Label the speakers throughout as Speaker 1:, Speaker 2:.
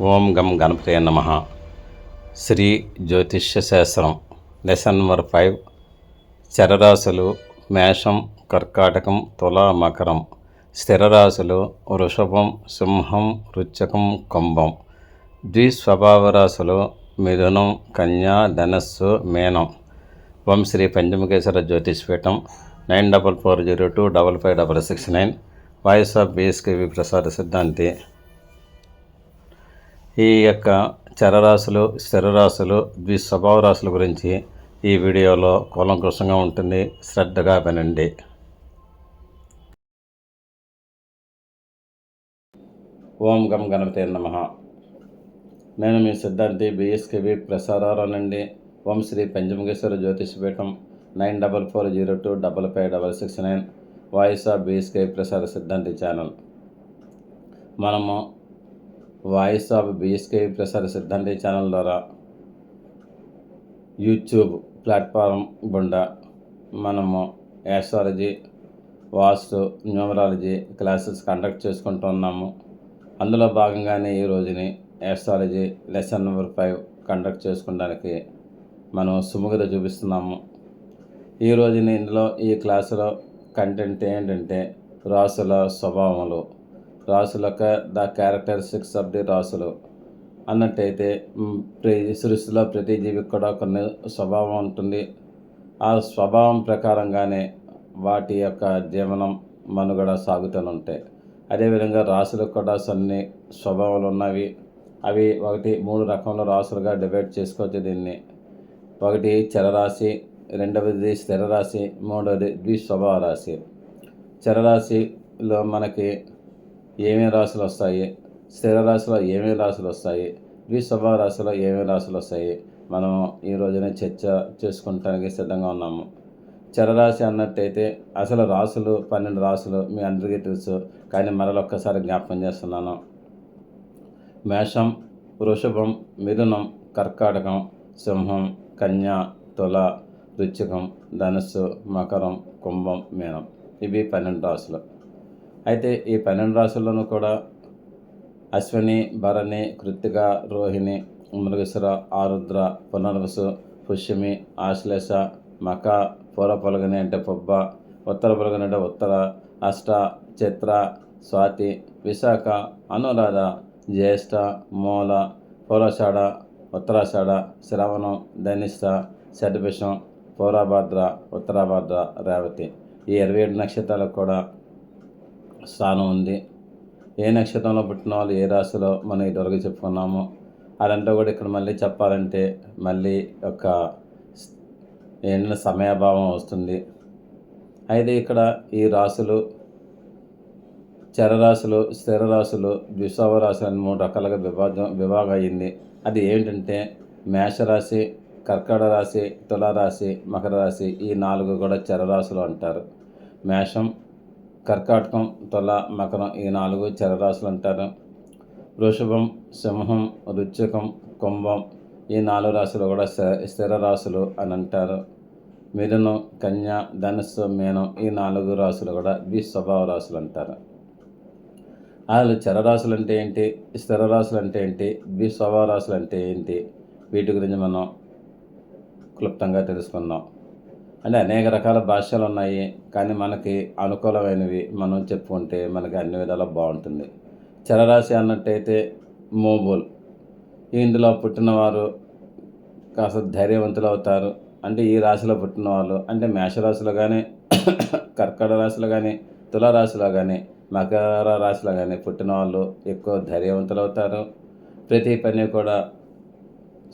Speaker 1: ఓం గం గణపతే నమ. శ్రీ జ్యోతిష్య శాస్త్రం లెసన్ నెంబర్ ఫైవ్. చరరాశులు మేషం కర్కాటకం తుల మకరం. స్థిరరాశులు వృషభం సింహం రుచ్చకం కుంభం. ద్విస్వభావ రాశులు మిథునం కన్యా ధనస్సు మేనం. ఓం Shri Panchamukheshwara Jyotishpeetham nine double four zero two double five double six nine. Voice of BSKV Prasada Siddhanti. ఈ యొక్క చరరాశులు స్థిరరాశులు ద్విస్వభావ రాశుల గురించి ఈ వీడియోలో కూలంకృషంగా ఉంటుంది. శ్రద్ధగా వినండి. ఓం గం గణపతి నమ. నేను మీ సిద్ధాంతి బిఎస్కేవి ప్రసారాలు నుండి ఓం Shri Panchamukheshwara Jyotishapeetham nine double four zero two double five double six nine voice of BSK Prasara Siddhanti channel. మనము voice of BSK Prasara Siddhanti channel ద్వారా యూట్యూబ్ ప్లాట్ఫారం గుండా మనము astrology vastu numerology classes conduct చేసుకుంటూ ఉన్నాము. అందులో భాగంగానే ఈ రోజుని astrology lesson number five conduct చేసుకోవడానికి మనం సుముఖత చూపిస్తున్నాము. ఈ రోజుని ఇందులో ఈ క్లాసులో కంటెంట్ ఏంటంటే రాసుల స్వభావములు. రాసులక ద క్యారెక్టరిస్టిక్స్ ఆఫ్ ది రాసులు. అన్నట్టయితే సృష్టిలో ప్రతి జీవికి కూడా కొన్ని స్వభావం ఉంటుంది. ఆ స్వభావం ప్రకారంగానే వాటి యొక్క జీవనం మనుగడ సాగుతూనే ఉంటాయి అదేవిధంగా రాసులకు కూడా కొన్ని స్వభావాలు ఉన్నవి. అవి ఒకటి మూడు రకముల రాసులుగా డివైడ్ చేసుకోవచ్చు దీన్ని. ఒకటి చరరాశి రెండవది స్థిరరాశి మూడవది ద్విస్వభావ రాశి చరరాశిలో మనకి ఏమేమి రాశులు వస్తాయి? స్థిర రాశిలో ఏమేమి రాశులు వస్తాయి? ద్విస్వభావ రాశిలో ఏమేమి రాశులు వస్తాయి? మనం ఈ రోజున చర్చ చేసుకుంటానికి సిద్ధంగా ఉన్నాము. చరరాశి అన్నట్టయితే అసలు రాసులు పన్నెండు రాసులు మీ అందరికీ తెలుసు. కానీ మరొక్కసారి జ్ఞాపకం చేస్తున్నాను. మేషం వృషభం మిథునం కర్కాటకం సింహం కన్య తుల రుచికం ధనుస్సు మకరం కుంభం మీనం. ఇవి పన్నెండు రాసులు అయితే ఈ పన్నెండు రాసుల్లోనూ కూడా అశ్విని భరణి కృత్తిక రోహిణి మృగశిర ఆరుద్ర పునర్వసు పుష్యమి ఆశ్లేష మక పూర్వ పొలగని అంటే పొబ్బ ఉత్తర పొలగని అంటే ఉత్తర అష్ట చిత్ర స్వాతి విశాఖ అనురాధ జ్యేష్ఠ మూల పూర్వషాఢ ఉత్తరాషాఢ శ్రవణం ధనిష్ట శతభిషం పూర్వభద్ర ఉత్తరాభద్ర రేవతి. ఈ ఇరవై ఏడు నక్షత్రాలకు కూడా స్థానం ఉంది. ఏ నక్షత్రంలో పుట్టిన వాళ్ళు ఏ రాశిలో మనం ఇదివరకు చెప్పుకున్నాము అదంతా కూడా ఇక్కడ మళ్ళీ చెప్పాలంటే మళ్ళీ ఒక ఏంటంటే సమయాభావం వస్తుంది. అయితే ఇక్కడ ఈ రాశులు చరరాశులు స్థిర రాశులు ద్విసవ రాశులు అని మూడు రకాలుగా విభాగం విభాగం అయ్యింది అది ఏంటంటే మేషరాశి కర్కట రాశి తులారాశి మకర రాశి ఈ నాలుగు కూడా చరరాశులు అంటారు. మేషం కర్కాటకం తుల మకరం ఈ నాలుగు చరరాశులు అంటారు వృషభం సింహం రుచికం కుంభం ఈ నాలుగు రాశులు కూడా స్థిర- స్థిర రాశులు అని అంటారు. మిథునం కన్య ధనుస్సు మీనం ఈ నాలుగు రాశులు కూడా ద్విస్వభావ రాశులు అంటారు. అసలు చరరాశులు అంటే ఏంటి? స్థిర రాశులు అంటే ఏంటి? ద్విస్వభావ రాశులు అంటే ఏంటి? వీటి గురించి మనం క్లుప్తంగా తెలుసుకుందాం. అంటే అనేక రకాల భాషలు ఉన్నాయి కానీ మనకి అనుకూలమైనవి మనం చెప్పుకుంటే మనకి అన్ని విధాలా బాగుంటుంది. చరరాశి అన్నట్టయితే మోబోల్. ఇందులో పుట్టినవారు కాస్త ధైర్యవంతులు అవుతారు అంటే ఈ రాశిలో పుట్టిన వాళ్ళు అంటే మేషరాశిలో కానీ కర్కట రాశిలో కానీ తులారాశిలో కానీ మకర రాశిలో కానీ పుట్టిన వాళ్ళు ఎక్కువ ధైర్యవంతులు అవుతారు ప్రతి పని కూడా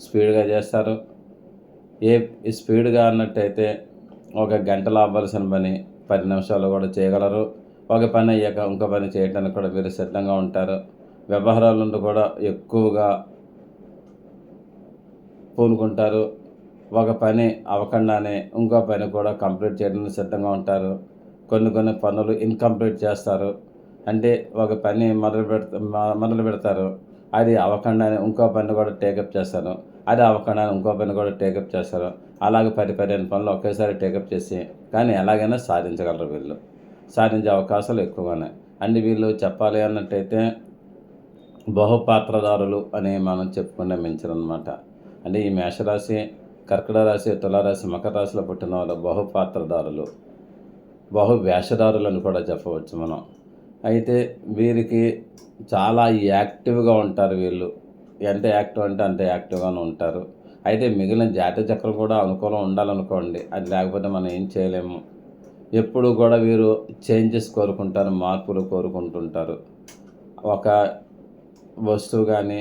Speaker 1: స్పీడ్గా చేస్తారు. ఏ స్పీడ్గా అన్నట్టయితే ఒక గంటలో అవ్వాల్సిన పని పది నిమిషాలు కూడా చేయగలరు. ఒక పని అయ్యాక ఇంకో పని చేయడానికి కూడా మీరు సిద్ధంగా ఉంటారు. వ్యవహారాల నుండి కూడా ఎక్కువగా పూనుకుంటారు. ఒక పని అవ్వకుండానే ఇంకో పని కూడా కంప్లీట్ చేయడానికి సిద్ధంగా ఉంటారు. కొన్ని కొన్ని పనులు ఇన్కంప్లీట్ చేస్తారు. అంటే ఒక పని మొదలు పెడత మొదలు పెడతారు. అది అవ్వకుండానే ఇంకో పని కూడా టేకప్ చేస్తారు. అది అవ్వకుండా ఇంకో పని కూడా టేకప్ చేస్తారు. అలాగే పది పదిహేను పనులు ఒకేసారి టేకప్ చేసి కానీ ఎలాగైనా సాధించగలరు వీళ్ళు. సాధించే అవకాశాలు ఎక్కువగానే. అండ్ వీళ్ళు చెప్పాలి అన్నట్టయితే బహుపాత్రదారులు అని మనం చెప్పుకునే మెంచర్ అనమాట అంటే ఈ మేషరాశి కర్కట రాశి తులారాశి మకర రాశిలో పుట్టిన వాళ్ళు బహుపాత్రదారులు. బహు వేషధారులు అని కూడా చెప్పవచ్చు మనం. అయితే వీరికి చాలా యాక్టివ్గా ఉంటారు వీళ్ళు. ఎంత యాక్టివ్ అంటే అంత యాక్టివ్గానే ఉంటారు. అయితే మిగిలిన జాతీయ చక్రం కూడా అనుకూలం ఉండాలనుకోండి. అది లేకపోతే మనం ఏం చేయలేము. ఎప్పుడు కూడా వీరు చేంజెస్ కోరుకుంటారు మార్పులు కోరుకుంటుంటారు. ఒక వస్తువు కానీ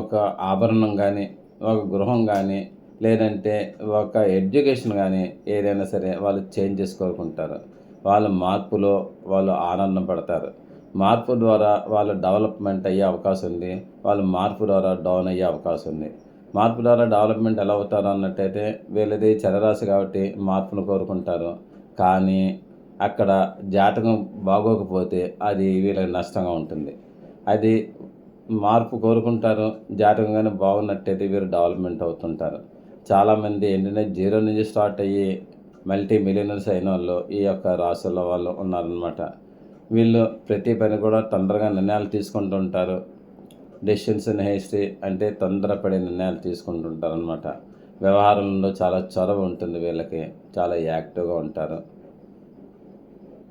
Speaker 1: ఒక ఆభరణం కానీ ఒక గృహం కానీ లేదంటే ఒక ఎడ్యుకేషన్ కానీ ఏదైనా సరే వాళ్ళు చేంజ్ చేసుకోరుకుంటారు వాళ్ళ మార్పులో వాళ్ళు ఆనందం పడతారు. మార్పు ద్వారా వాళ్ళు డెవలప్మెంట్ అయ్యే అవకాశం ఉంది. వాళ్ళు మార్పు ద్వారా డౌన్ అయ్యే అవకాశం ఉంది. మార్పు ద్వారా డెవలప్మెంట్ ఎలా అవుతారు అన్నట్టయితే వీళ్ళది చరరాశి కాబట్టి మార్పును కోరుకుంటారు. కానీ అక్కడ జాతకం బాగోకపోతే అది వీళ్ళకి నష్టంగా ఉంటుంది. అది మార్పు కోరుకుంటారు. జాతకం కానీ బాగున్నట్టయితే వీరు డెవలప్మెంట్ అవుతుంటారు. చాలామంది ఏంటంటే జీరో నుంచి స్టార్ట్ అయ్యి మల్టీ మిలియనర్స్ అయిన వాళ్ళు ఈ యొక్క రాశుల వాళ్ళు ఉన్నారనమాట వీళ్ళు ప్రతి పని కూడా తొందరగా నిర్ణయాలు తీసుకుంటూ ఉంటారు డెసిషన్స్ ఇన్ హేస్టీ అంటే తొందరపడే నిర్ణయాలు తీసుకుంటుంటారు అనమాట వ్యవహారంలో చాలా చొరవ ఉంటుంది వీళ్ళకి చాలా యాక్టివ్గా ఉంటారు.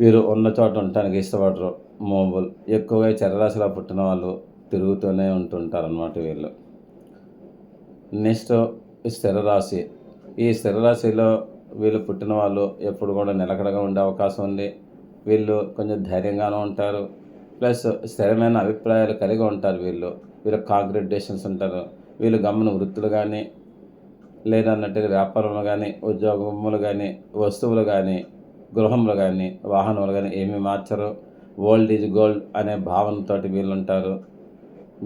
Speaker 1: వీరు ఉన్న చోట ఉండటానికి ఇష్టపడరు. మోబుల్ ఎక్కువగా చరరాశిలో పుట్టిన వాళ్ళు తిరుగుతూనే ఉంటుంటారు అనమాట వీళ్ళు. నెక్స్ట్ స్థిరరాశి. ఈ స్థిరరాశిలో వీళ్ళు పుట్టిన వాళ్ళు ఎప్పుడు కూడా నిలకడగా ఉండే అవకాశం ఉంది. వీళ్ళు కొంచెం ధైర్యంగానే ఉంటారు. ప్లస్ స్థిరమైన అభిప్రాయాలు కలిగి ఉంటారు వీళ్ళు. వీళ్ళు కాంక్రీట్ ఉంటారు. వీళ్ళు గమన వృత్తులు కానీ లేదన్నట్టు వ్యాపారములు కానీ ఉద్యోగములు కానీ వస్తువులు కానీ గృహములు కానీ వాహనములు కానీ ఏమీ మార్చరు. ఓల్డ్ ఈజ్ గోల్డ్ అనే భావనతో వీళ్ళు ఉంటారు.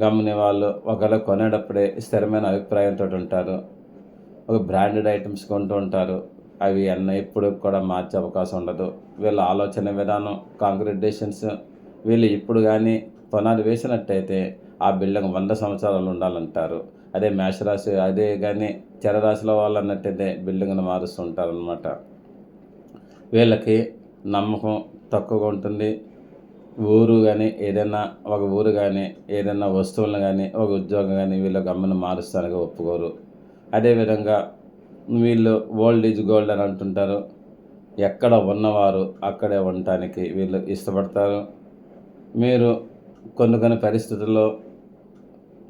Speaker 1: గమని వాళ్ళు ఒకవేళ కొనేటప్పుడే స్థిరమైన అభిప్రాయంతో ఉంటారు. ఒక బ్రాండెడ్ ఐటమ్స్ కొంటూ ఉంటారు. అవి అన్న ఎప్పుడు కూడా మార్చే అవకాశం ఉండదు. వీళ్ళ ఆలోచన విధానం కాంగ్రెడేషన్స్ వీళ్ళు ఇప్పుడు కానీ పునాది వేసినట్టయితే ఆ బిల్డింగ్ వంద సంవత్సరాలు ఉండాలంటారు. అదే మేషరాశి అదే కానీ చరరాశిలో వాళ్ళు అన్నట్టయితే బిల్డింగ్ను మారుస్తుంటారు అనమాట వీళ్ళకి నమ్మకం తక్కువగా ఉంటుంది. ఊరు కానీ ఏదైనా ఒక ఊరు కానీ ఏదైనా వస్తువులను కానీ ఒక ఉద్యోగం కానీ వీళ్ళ గమ్మను మారుస్తానికి ఒప్పుకోరు. అదేవిధంగా వీళ్ళు ఓల్డ్ ఈజ్ గోల్డ్ అని అంటుంటారు. ఎక్కడ ఉన్నవారు అక్కడే ఉండటానికి వీళ్ళు ఇష్టపడతారు. మీరు కొన్ని కొన్ని పరిస్థితుల్లో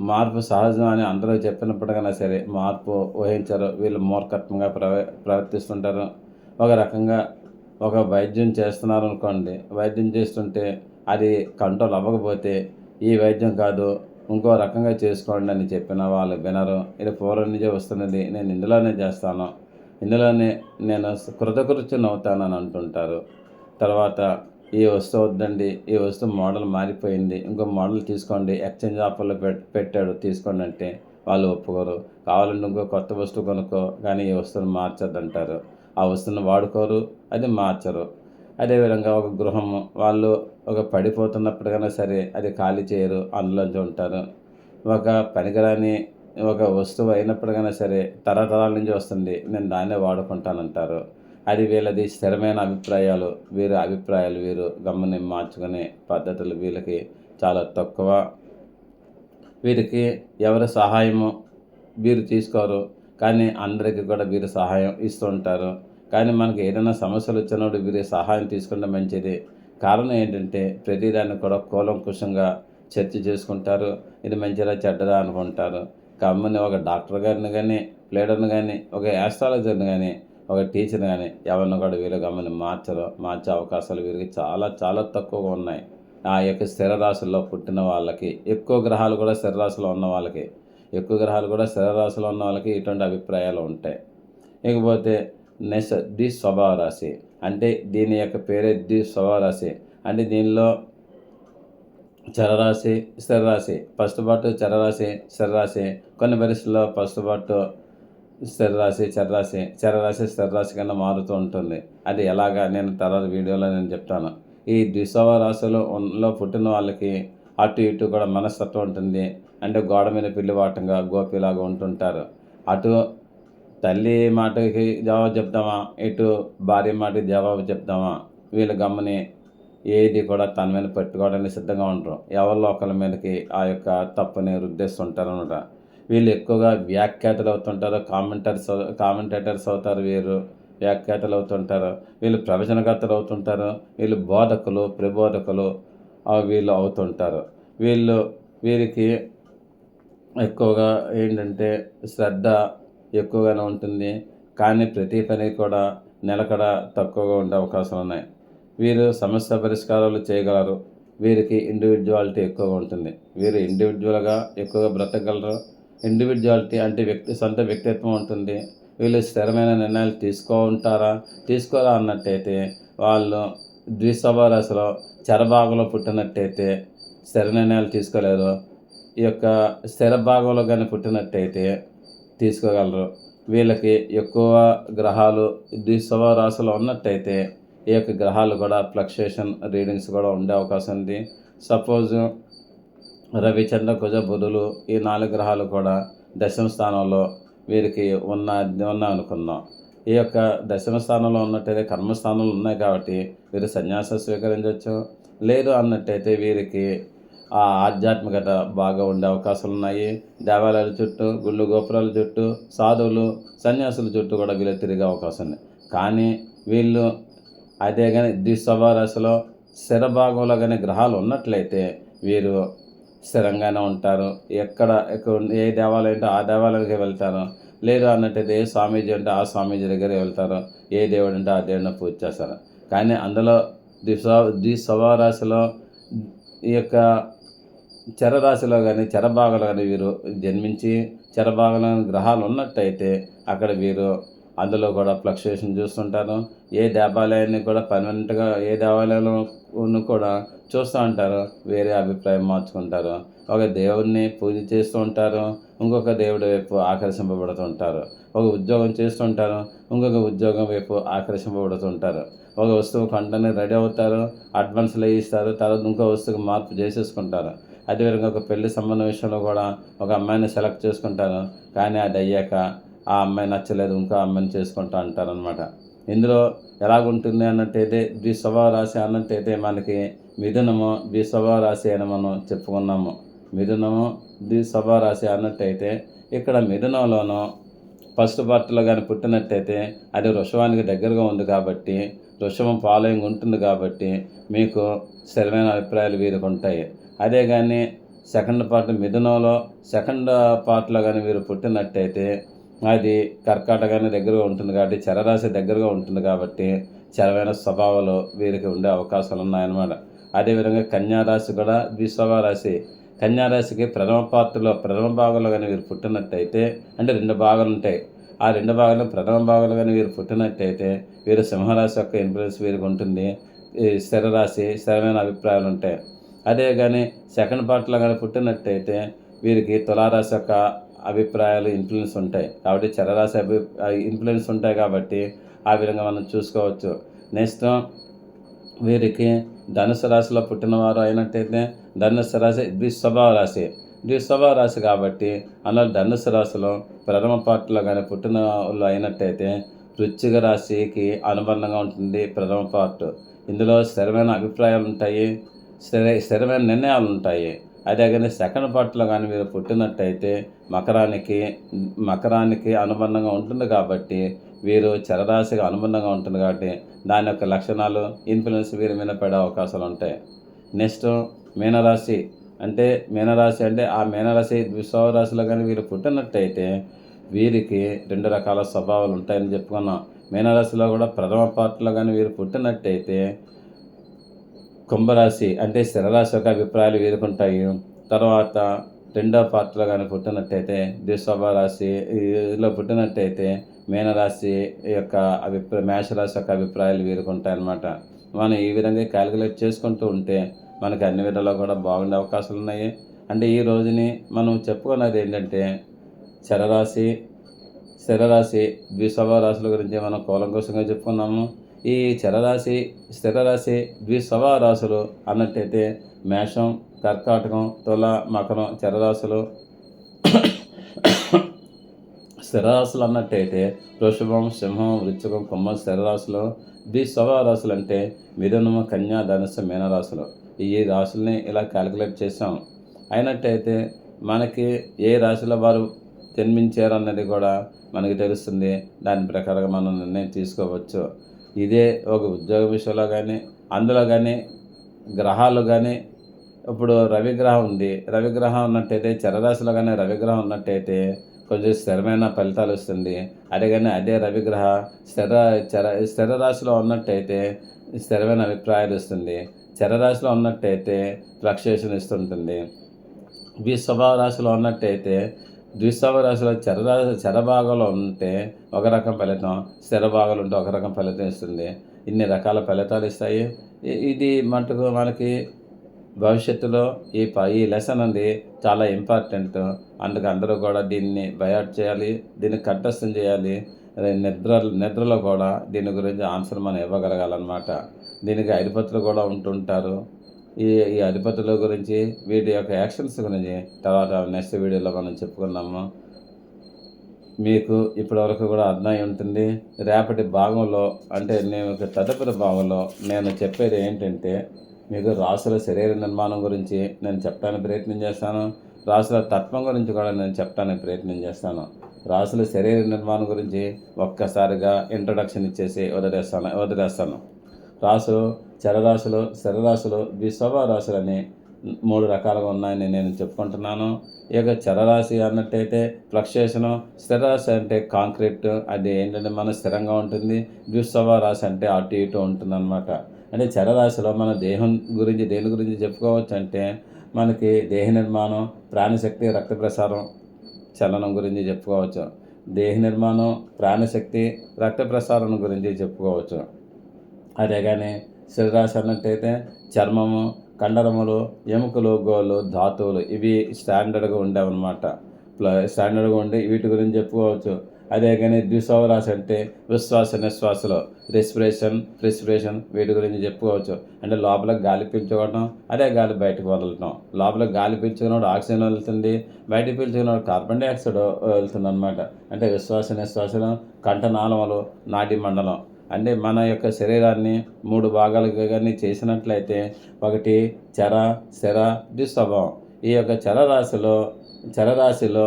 Speaker 1: మార్పు సహజం అని అందరూ చెప్పినప్పటికైనా సరే మార్పు ఊహించరు. వీళ్ళు మూర్ఖత్వంగా ప్రవ ప్రవర్తిస్తుంటారు. ఒక రకంగా ఒక వైద్యం చేస్తున్నారు అనుకోండి వైద్యం చేస్తుంటే అది కంట్రోల్ అవ్వకపోతే ఈ వైద్యం కాదు ఇంకో రకంగా చేసుకోండి అని చెప్పిన వాళ్ళు వినరు. ఇది పూర్వం నుంచే వస్తున్నది నేను ఇందులోనే చేస్తాను. ఇందులోనే నేను కృతకృత్యం అవుతానని అంటుంటారు. తర్వాత ఈ వస్తువు వద్దండి ఈ వస్తువు మోడల్ మారిపోయింది ఇంకో మోడల్ తీసుకోండి ఎక్స్చేంజ్ ఆఫర్లో పెట్టాడు తీసుకోండి అంటే వాళ్ళు ఒప్పుకోరు. కావాలంటే ఇంకో కొత్త వస్తువు కొనుక్కో కానీ ఈ వస్తువును మార్చొద్దంటారు. ఆ వస్తువును వాడుకోరు అది మార్చరు. అదేవిధంగా ఒక గృహము. వాళ్ళు ఒక పడిపోతున్నప్పటికైనా సరే అది ఖాళీ చేయరు అందులోంచి ఉంటారు. ఒక పనికిరాని ఒక వస్తువు అయినప్పటికైనా సరే తరతరాల నుంచి వస్తుంది నేను దాన్నే వాడుకుంటానంటారు. అది వీళ్ళది స్థిరమైన అభిప్రాయాలు వీరి అభిప్రాయాలు వీరు గమ్మని మార్చుకునే పద్ధతులు వీళ్ళకి చాలా తక్కువ. వీరికి ఎవరి సహాయము వీరు తీసుకోరు కానీ అందరికీ కూడా వీరు సహాయం ఇస్తూ ఉంటారు. కానీ మనకి ఏదైనా సమస్యలు వచ్చినప్పుడు వీరి సహాయం తీసుకుంటే మంచిది. కారణం ఏంటంటే ప్రతిదాన్ని కూడా కూలంకుషంగా చర్చ చేసుకుంటారు. ఇది మంచిదా చెడ్డదా అనుకుంటారు. కమ్మని ఒక డాక్టర్ గారిని కానీ ప్లేడర్ని కానీ ఒక యాస్ట్రాలజర్ని కానీ ఒక టీచర్ని కానీ ఎవరిని కూడా వీరు గమ్మని మార్చరు మార్చే అవకాశాలు వీరికి చాలా చాలా తక్కువగా ఉన్నాయి. ఆ యొక్క స్థిర రాశుల్లో పుట్టిన వాళ్ళకి ఎక్కువ గ్రహాలు కూడా స్థిర రాశిలో ఉన్న వాళ్ళకి ఎక్కువ గ్రహాలు కూడా స్థిర రాశిలో ఉన్న వాళ్ళకి ఇటువంటి అభిప్రాయాలు ఉంటాయి. ఇకపోతే నెక్స్ట్ ది స్వభావ రాశి అంటే దీని యొక్క పేరే ది స్వభావ రాశి అంటే దీనిలో చరరాశి స్థిరరాశి. ఫస్ట్ పాటు చరరాశి స్థిరరాశి. కొన్ని పరిస్థితుల్లో ఫస్ట్ పాటు స్థిరరాశి చరరాశి. చరరాశి స్థిరరాశి కన్నా మారుతూ ఉంటుంది. అది ఎలాగా? నేను తర్వాత వీడియోలో నేను చెప్తాను. ఈ ద్విసవ రాశిలో పుట్టిన వాళ్ళకి అటు ఇటు కూడా మనస్తత్వం ఉంటుంది. అంటే గోడ మీద పిల్లివాటంగా గోపిలాగా ఉంటుంటారు. అటు తల్లి మాటకి జవాబు చెప్తామా? ఇటు భార్య మాటకి జవాబు చెప్తామా? వీళ్ళు గమ్మని ఏది కూడా తన మీద పెట్టుకోవడానికి సిద్ధంగా ఉండరు. ఎవరిలో ఒకరి మీదకి ఆ యొక్క తప్పుని రుద్దేస్తుంటారు అనమాట వీళ్ళు ఎక్కువగా వ్యాఖ్యాతలు అవుతుంటారు కామెంటర్స్ కామెంటేటర్స్ అవుతారు వీరు. వ్యాఖ్యాతలు అవుతుంటారు. వీళ్ళు ప్రవచనకర్తలు అవుతుంటారు. వీళ్ళు బోధకులు ప్రబోధకులు వీళ్ళు అవుతుంటారు. వీళ్ళు వీరికి ఎక్కువగా ఏంటంటే శ్రద్ధ ఎక్కువగానే ఉంటుంది. కానీ ప్రతి పని కూడా నిలకడ తక్కువగా ఉండే అవకాశాలు ఉన్నాయి. వీరు సమస్య పరిష్కారాలు చేయగలరు. వీరికి ఇండివిజువాలిటీ ఎక్కువగా ఉంటుంది. వీరు ఇండివిజువల్గా ఎక్కువగా బ్రతకగలరు. ఇండివిజువాలిటీ అంటే వ్యక్తి సొంత వ్యక్తిత్వం ఉంటుంది. వీళ్ళు స్థిరమైన నిర్ణయాలు తీసుకో ఉంటారా? తీసుకోరా అన్నట్టయితే వాళ్ళు ద్విస్వభావ చరభాగంలో పుట్టినట్టయితే స్థిర నిర్ణయాలు తీసుకోలేరు. ఈ యొక్క స్థిర భాగంలో కానీ పుట్టినట్టయితే తీసుకోగలరు. వీళ్ళకి ఎక్కువ గ్రహాలు ద్విశవ రాశిలో ఉన్నట్టయితే ఈ యొక్క గ్రహాలు కూడా ఫ్లక్చుయేషన్ రీడింగ్స్ కూడా ఉండే అవకాశం ఉంది. సపోజ్ రవిచంద్ర కుజ బుధులు ఈ నాలుగు గ్రహాలు కూడా దశమ స్థానంలో వీరికి ఉన్న ఉన్న అనుకుందాం ఈ యొక్క దశమ స్థానంలో ఉన్నట్టయితే కర్మస్థానంలో ఉన్నాయి కాబట్టి వీరు సన్యాసం స్వీకరించవచ్చు లేదు అన్నట్టయితే వీరికి ఆధ్యాత్మికత బాగా ఉండే అవకాశాలు ఉన్నాయి. దేవాలయాల చుట్టూ గుళ్ళు గోపురాల చుట్టూ సాధువులు సన్యాసుల చుట్టూ కూడా వీళ్ళు తిరిగే అవకాశం ఉంది. కానీ వీళ్ళు అదే కానీ ద్విసభారాశిలో స్థిర భాగంలో కానీ గ్రహాలు ఉన్నట్లయితే వీరు స్థిరంగానే ఉంటారు. ఎక్కడ ఏ దేవాలయం అంటే ఆ దేవాలయానికి వెళ్తారు. లేదు అన్నట్టయితే ఏ స్వామీజీ అంటే ఆ స్వామీజీ దగ్గర వెళ్తారు. ఏ దేవుడు అంటే ఆ దేవుడిని పూజ చేస్తారు. కానీ అందులో ద్విస ద్విసభారాశిలో ఈ యొక్క చరరాశిలో కానీ చరభాగంలో కానీ వీరు జన్మించి చరభాగంలో గ్రహాలు ఉన్నట్టయితే అక్కడ వీరు అందులో కూడా ఫ్లక్చుయేషన్ చూస్తుంటారు. ఏ దేవాలయాన్ని కూడా పర్మనెంట్గా ఏ దేవాలయంలో కూడా చూస్తూ ఉంటారు. వేరే అభిప్రాయం మార్చుకుంటారు. ఒక దేవుడిని పూజ చేస్తూ ఉంటారు. ఇంకొక దేవుడి వైపు ఆకర్షింపబడుతూ ఉంటారు. ఒక ఉద్యోగం చేస్తుంటారు ఇంకొక ఉద్యోగం వైపు ఆకర్షింపబడుతుంటారు ఒక వస్తువు కొంటనే రెడీ అవుతారు. అడ్వాన్స్లు ఇస్తారు తర్వాత ఇంకో వస్తువుకి మార్పు చేసేసుకుంటారు. అదేవిధంగా ఒక పెళ్ళి సంబంధం విషయంలో కూడా ఒక అమ్మాయిని సెలెక్ట్ చేసుకుంటారు కానీ అది అయ్యాక ఆ అమ్మాయి నచ్చలేదు ఇంకో అమ్మాయిని చేసుకుంటా అంటారనమాట ఇందులో ఎలాగుంటుంది అన్నట్టయితే ద్విస్వభావ రాశి అన్నట్టయితే మనకి మిథునము ద్విస్వభావ రాశి అని మనం చెప్పుకున్నాము. మిథునము ద్విస్వభావ రాశి అన్నట్టయితే ఇక్కడ మిథునంలోనూ ఫస్ట్ పార్ట్లో కానీ పుట్టినట్టయితే అది వృషభానికి దగ్గరగా ఉంది కాబట్టి వృషభం ఫాలోయింగ్ ఉంటుంది కాబట్టి మీకు స్థిరమైన అభిప్రాయాలు వీరికి ఉంటాయి. అదే కానీ సెకండ్ పార్ట్ మిథునంలో సెకండ్ పార్ట్లో కానీ వీరు పుట్టినట్టయితే అది కర్కాటకాన్ని దగ్గరగా ఉంటుంది కాబట్టి చరరాశి దగ్గరగా ఉంటుంది కాబట్టి చరమైన స్వభావాలు వీరికి ఉండే అవకాశాలు ఉన్నాయన్నమాట. అదేవిధంగా కన్యారాశి కూడా ద్విస్వభావ రాశి. కన్యారాశికి ప్రథమ పాత్రలో ప్రథమ భాగంలో కానీ వీరు పుట్టినట్టయితే అంటే రెండు భాగాలు ఉంటాయి. ఆ రెండు భాగాలు ప్రథమ భాగంలో కానీ వీరు పుట్టినట్టయితే వీరు సింహరాశి యొక్క ఇన్ఫ్లుయెన్స్ వీరికి ఉంటుంది. ఈ స్థిరమైన అభిప్రాయాలు ఉంటాయి. అదే కానీ సెకండ్ పార్ట్లో కానీ పుట్టినట్టయితే వీరికి తులారాశి యొక్క అభిప్రాయాలు ఇన్ఫ్లుయెన్స్ ఉంటాయి. కాబట్టి చరరాశి అభి ఇన్ఫ్లుయెన్స్ ఉంటాయి కాబట్టి ఆ విధంగా మనం చూసుకోవచ్చు. నెక్స్ట్ వీరికి ధనుసు రాశిలో పుట్టినవారు అయినట్టయితే ధనుసు రాశి ద్విస్వభావ రాశి. ద్విస్వభావ రాశి కాబట్టి అందులో ధనుసు రాశిలో ప్రథమ పార్ట్లో కానీ పుట్టిన వాళ్ళు అయినట్టయితే వృశ్చిక రాశికి అనుబంధంగా ఉంటుంది ప్రథమ పార్ట్. ఇందులో స్థిరమైన అభిప్రాయాలు ఉంటాయి. స్థిర స్థిరమైన నిర్ణయాలు ఉంటాయి అదే కానీ సెకండ్ పార్ట్లో కానీ మీరు పుట్టినట్టయితే మకరానికి మకరానికి అనుబంధంగా ఉంటుంది కాబట్టి వీరు చరరాశిగా అనుబంధంగా ఉంటుంది కాబట్టి దాని యొక్క లక్షణాలు ఇన్ఫ్లుయెన్స్ వీరి మీద పడే అవకాశాలు ఉంటాయి. నెక్స్ట్ మీనరాశి. అంటే మీనరాశి అంటే ఆ మీనరాశి విశ్వ రాశిలో కానీ వీరు పుట్టినట్టయితే వీరికి రెండు రకాల స్వభావాలు ఉంటాయని చెప్పుకున్నాం. మీనరాశిలో కూడా ప్రథమ పార్ట్లో కానీ వీరు పుట్టినట్టయితే కుంభరాశి అంటే స్థిరరాశి యొక్క అభిప్రాయాలు వీరుకుంటాయి. తర్వాత రెండో పాత్రలో కానీ పుట్టినట్టయితే ద్విశభ రాశి ఇదిలో పుట్టినట్టయితే మీనరాశి యొక్క అభిప్రాయ మేషరాశి యొక్క అభిప్రాయాలు వీరుకుంటాయి అన్నమాట మనం ఈ విధంగా క్యాలిక్యులేట్ చేసుకుంటూ ఉంటే మనకి అన్ని విధాలు కూడా బాగుండే అవకాశాలు ఉన్నాయి. అంటే ఈ రోజుని మనం చెప్పుకున్నది ఏంటంటే చరరాశి స్థిరరాశి ద్విశభ రాశుల గురించి మనం కూలంకోసంగా చెప్పుకున్నాము. ఈ చరరాశి స్థిరరాశి ద్విస్వభావ రాశులు అన్నట్టయితే మేషం కర్కాటకం తుల మకరం చరరాశులు. స్థిరరాశులు అన్నట్టయితే వృషభం సింహం వృచ్చికం కుంభం స్థిరరాశులు. ద్విస్వభావ రాశులు అంటే మిథునము కన్యా ధనుసు మీనరాశులు. ఈ రాశుల్ని ఇలా క్యాలిక్యులేట్ చేసాం అయినట్టయితే మనకి ఏ రాశిలో వారు జన్మించారు అన్నది కూడా మనకి తెలుస్తుంది. దాని ప్రకారంగా మనం నిర్ణయం తీసుకోవచ్చు. ఇదే ఒక ఉద్యోగ విషయంలో కానీ అందులో కానీ గ్రహాలు కానీ ఇప్పుడు రవిగ్రహం ఉంది. రవిగ్రహం ఉన్నట్టయితే చరరాశిలో కానీ రవిగ్రహం ఉన్నట్టయితే కొంచెం స్థిరమైన ఫలితాలు వస్తుంది. అదే కానీ అదే రవిగ్రహ స్థిర చర స్థిర రాశిలో ఉన్నట్టయితే స్థిరమైన అభిప్రాయాలు ఇస్తుంది చరరాశిలో ఉన్నట్టయితే ఫ్లక్చుయేషన్ ఇస్తుంటుంది స్వభావ రాశిలో ఉన్నట్టయితే ద్విస్వభావ రాశిలో చరరా చరభాగంలో ఉంటే ఒక రకం ఫలితం స్థిర భాగాలు ఉంటే ఒక రకం ఫలితం ఇస్తుంది. ఇన్ని రకాల ఫలితాలు ఇస్తాయి. ఇది మటుకు మనకి భవిష్యత్తులో ఈ ప ఈ లెసన్ అనేది చాలా ఇంపార్టెంట్. అందుకు అందరూ కూడా దీన్ని బయాట్ చేయాలి దీన్ని కంఠస్థం చేయాలి. నిద్ర నిద్రలో కూడా దీని గురించి ఆన్సర్ మనం ఇవ్వగలగాలన్నమాట. దీనికి అధిపతులు కూడా ఉంటుంటారు. ఈ ఈ అధిపతుల గురించి వీటి యొక్క యాక్షన్స్ గురించి తర్వాత నెక్స్ట్ వీడియోలో మనం చెప్పుకున్నాము మీకు ఇప్పటివరకు కూడా అర్థమై ఉంటుంది. రేపటి భాగంలో అంటే నేను తదుపరి భాగంలో నేను చెప్పేది ఏంటంటే మీకు రాసుల శరీర నిర్మాణం గురించి నేను చెప్పడానికి ప్రయత్నం చేస్తాను. రాసుల తత్వం గురించి కూడా నేను చెప్పడానికి ప్రయత్నం చేస్తాను. రాసుల శరీర నిర్మాణం గురించి ఒక్కసారిగా ఇంట్రడక్షన్ ఇచ్చేసి వదిలేస్తాను వదిలేస్తాను. రాసులు చరరాశులు స్థిరరాశులు ద్విస్వభావ అని మూడు రకాలుగా ఉన్నాయని నేను చెప్పుకుంటున్నాను. ఇక చరరాశి అన్నట్టయితే ఫ్లక్చుయేషను స్థిరరాశి అంటే కాంక్రీట్ అది ఏంటంటే మన స్థిరంగా ఉంటుంది. ద్విస్వభావ రాశి అంటే అటు ఇటు ఉంటుంది అనమాట అంటే చరరాశిలో మన దేహం గురించి దేని గురించి చెప్పుకోవచ్చు అంటే మనకి దేహ నిర్మాణం ప్రాణశక్తి రక్త ప్రసారం చలనం గురించి చెప్పుకోవచ్చు. దేహ నిర్మాణం ప్రాణశక్తి రక్త ప్రసారం గురించి చెప్పుకోవచ్చు. అదే కానీ శరీరాశి అన్నట్టయితే చర్మము కండరములు ఎముకలు గోళ్ళు ధాతువులు ఇవి స్టాండర్డ్గా ఉండేవన్నమాట. స్టాండర్డ్గా ఉండి వీటి గురించి చెప్పుకోవచ్చు. అదే కానీ ద్విసవరాశి అంటే విశ్వాస నిశ్వాసలో రెస్పిరేషన్ రెస్పిరేషన్ వీటి గురించి చెప్పుకోవచ్చు. అంటే లోపల గాలి పీల్చుకోవడం అదే గాలి బయటకు వదలటం. లోపల గాలి పీల్చుకున్నప్పుడు ఆక్సిజన్ వెళ్తుంది బయట పీల్చుకున్నప్పుడు కార్బన్ డైఆక్సైడ్ వెళ్తుంది అనమాట అంటే విశ్వాస నిశ్వాసలు కంఠనాళములు నాటి మండలం. అంటే మన యొక్క శరీరాన్ని మూడు భాగాలుగా కానీ చేసినట్లయితే ఒకటి చర శర దుస్వభావం ఈ యొక్క చరరాశిలో చరరాశిలో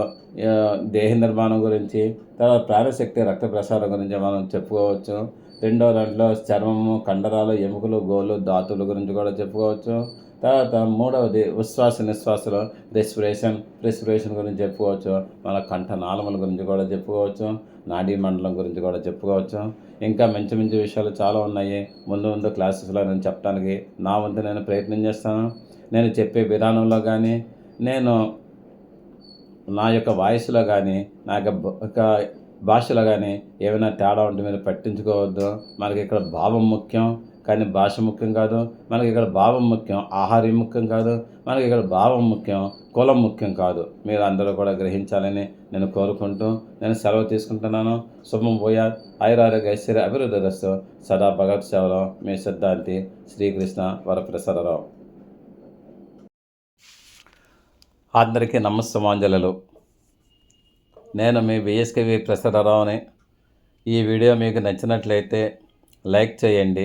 Speaker 1: దేహ నిర్మాణం గురించి తర్వాత ప్రాణశక్తి రక్త ప్రసారం గురించి మనం చెప్పుకోవచ్చు. రెండో దాంట్లో చర్మము కండరాలు ఎముకలు గోళ్ళు ధాతువుల గురించి కూడా చెప్పుకోవచ్చు. తర్వాత మూడవది ఉశ్వాస నిశ్వాసలో. రెస్పిరేషన్ రెస్పిరేషన్ గురించి చెప్పుకోవచ్చు. మన కంఠ నాళముల గురించి కూడా చెప్పుకోవచ్చు. నాడీ మండలం గురించి కూడా చెప్పుకోవచ్చు. ఇంకా మంచి మంచి విషయాలు చాలా ఉన్నాయి. ముందు ముందు క్లాసెస్లో నేను చెప్పడానికి నా వంతు నేను ప్రయత్నం చేస్తాను. నేను చెప్పే విధానంలో కానీ నేను నా యొక్క వాయిస్లో కానీ నా యొక్క యొక్క భాషలో కానీ ఏమైనా తేడా ఉంటే మీరు పట్టించుకోవద్దు. మనకి ఇక్కడ భావం ముఖ్యం. కానీ భాష ముఖ్యం కాదు. మనకి ఇక్కడ భావం ముఖ్యం ఆహారం ముఖ్యం కాదు. మనకి ఇక్కడ భావం ముఖ్యం కులం ముఖ్యం కాదు. మీరు అందరూ కూడా గ్రహించాలని నేను కోరుకుంటూ నేను సెలవు తీసుకుంటున్నాను. శుభం పోయా ఐరారోగ్య ఐశ్వర్య అభివృద్ధి రస్తు సదా భగత్ సేవలో మీ సిద్ధాంతి శ్రీకృష్ణ వరప్రసరరావు అందరికీ నమస్తమాంజలు నేను మీ విఎస్కేవి ప్రసరరావుని ఈ వీడియో మీకు నచ్చినట్లయితే లైక్ చేయండి.